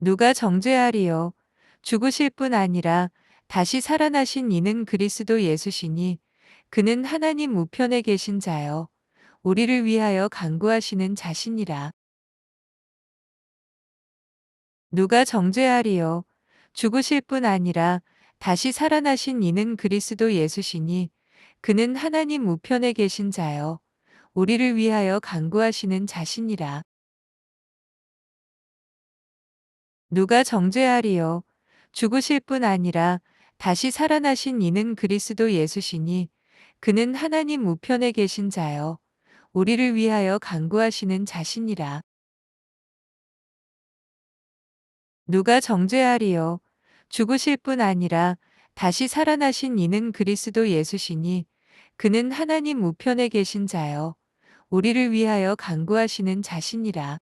누가 정죄하리요. 죽으실 뿐 아니라 다시 살아나신 이는 그리스도 예수시니 그는 하나님 우편에 계신 자요. 우리를 위하여 간구하시는 자신이라. 누가 정죄하리요. 죽으실 뿐 아니라 다시 살아나신 이는 그리스도 예수시니 그는 하나님 우편에 계신 자요. 우리를 위하여 간구하시는 자신이라. 누가 정죄하리요. 죽으실 뿐 아니라 다시 살아나신 이는 그리스도 예수시니 그는 하나님 우편에 계신 자요. 우리를 위하여 간구하시는 자신이라. 누가 정죄하리요. 죽으실 뿐 아니라 다시 살아나신 이는 그리스도 예수시니 그는 하나님 우편에 계신 자요. 우리를 위하여 간구하시는 자신이라.